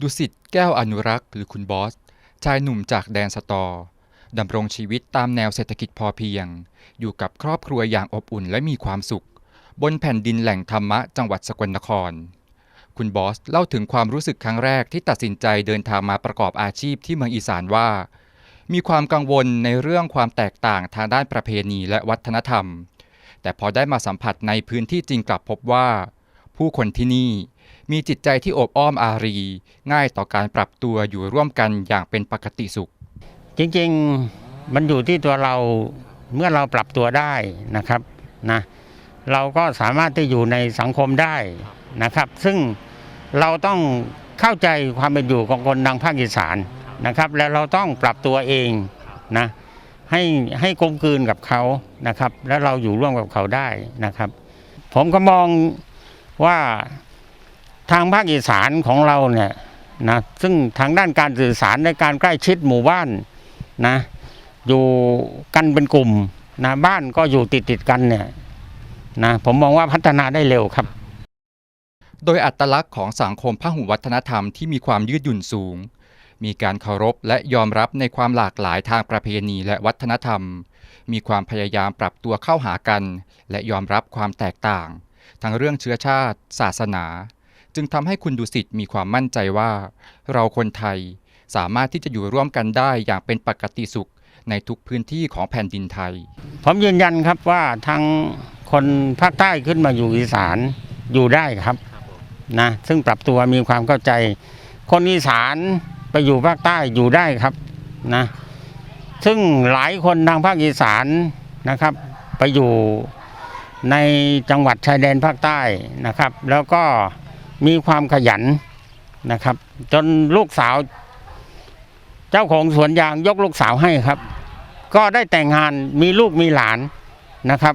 ดุสิตแก้วอนุรักษ์หรือคุณบอส ชายหนุ่มจากแดนสตอ ดำรงชีวิตตามแนวเศรษฐกิจพอเพียง อยู่กับครอบครัวอย่างอบอุ่นและมีความสุข บนแผ่นดินแหล่งธรรมะจังหวัดสกลนคร คุณบอสเล่าถึงความรู้สึกครั้งแรกที่ตัดสินใจเดินทางมาประกอบอาชีพที่เมืองอีสานว่า มีความกังวลในเรื่องความแตกต่างทางด้านประเพณีและวัฒนธรรม แต่พอได้มาสัมผัสในพื้นที่จริงกลับพบว่า ผู้คนที่นี่ มีจิตใจที่โอบอ้อมอารี ง่ายต่อการปรับตัวอยู่ร่วมกันอย่างเป็นปกติสุข จริงๆมันอยู่ที่ตัวเราเมื่อเราปรับตัวได้นะครับนะเราก็สามารถที่อยู่ในสังคมได้นะครับ ซึ่งเราต้องเข้าใจความเป็นอยู่ของคนทางภาคอีสานนะครับ แล้วเราต้องปรับตัวเองนะให้ให้กลมกลืนกับเขานะครับ แล้วเราอยู่ร่วมกับเขาได้นะครับ ผมก็มอง ว่าทางภาคอีสานของเราเนี่ยนะซึ่งทางด้านการสื่อสารในการใกล้ชิดหมู่บ้านนะอยู่กันเป็นกลุ่มนะบ้านก็อยู่ติดติดกันเนี่ยนะผมมองว่าพัฒนาได้เร็วครับ โดยอัตลักษณ์ของสังคมพหุวัฒนธรรมที่มีความยืดหยุ่นสูง มีการเคารพและยอมรับในความหลากหลายทางประเพณีและวัฒนธรรม มีความพยายามปรับตัวเข้าหากัน และยอมรับความแตกต่าง ทั้งเรื่องเชื้อชาติ ศาสนา จึงทำให้คุณดุสิตมีความมั่นใจว่า เราคนไทยสามารถที่จะอยู่ร่วมกันได้อย่างเป็นปกติสุขในทุกพื้นที่ของแผ่นดินไทย ผมยืนยันครับว่าทางคนภาคใต้ขึ้นมาอยู่อีสานอยู่ได้ครับนะซึ่งปรับตัวมีความเข้าใจ คนอีสานไปอยู่ภาคใต้อยู่ได้ครับนะซึ่งหลายคนทางภาคอีสานนะครับ ไปอยู่ ในจังหวัดชายแดนภาคใต้นะครับ แล้วก็มีความขยันนะครับ จนลูกสาว เจ้าของสวนยางยกลูกสาวให้ครับ ก็ได้แต่งงานมีลูกมีหลานนะครับ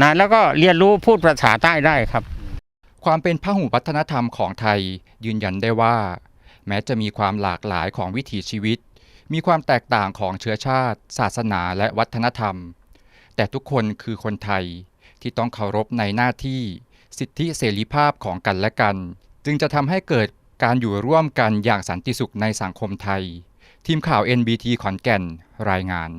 นะแล้วก็เรียนรู้พูดภาษาใต้ได้ครับ ความเป็นพหุวัฒนธรรมของไทยยืนยันได้ว่า แม้จะมีความหลากหลายของวิถีชีวิต มีความแตกต่างของเชื้อชาติ ศาสนาและวัฒนธรรม แต่ทุกคนคือคนไทย ที่ต้องเคารพในหน้าที่สิทธิเสรีภาพของกันและกัน จึงจะทำให้เกิดการอยู่ร่วมกันอย่างสันติสุขในสังคมไทย ทีมข่าว NBT ขอนแก่นรายงาน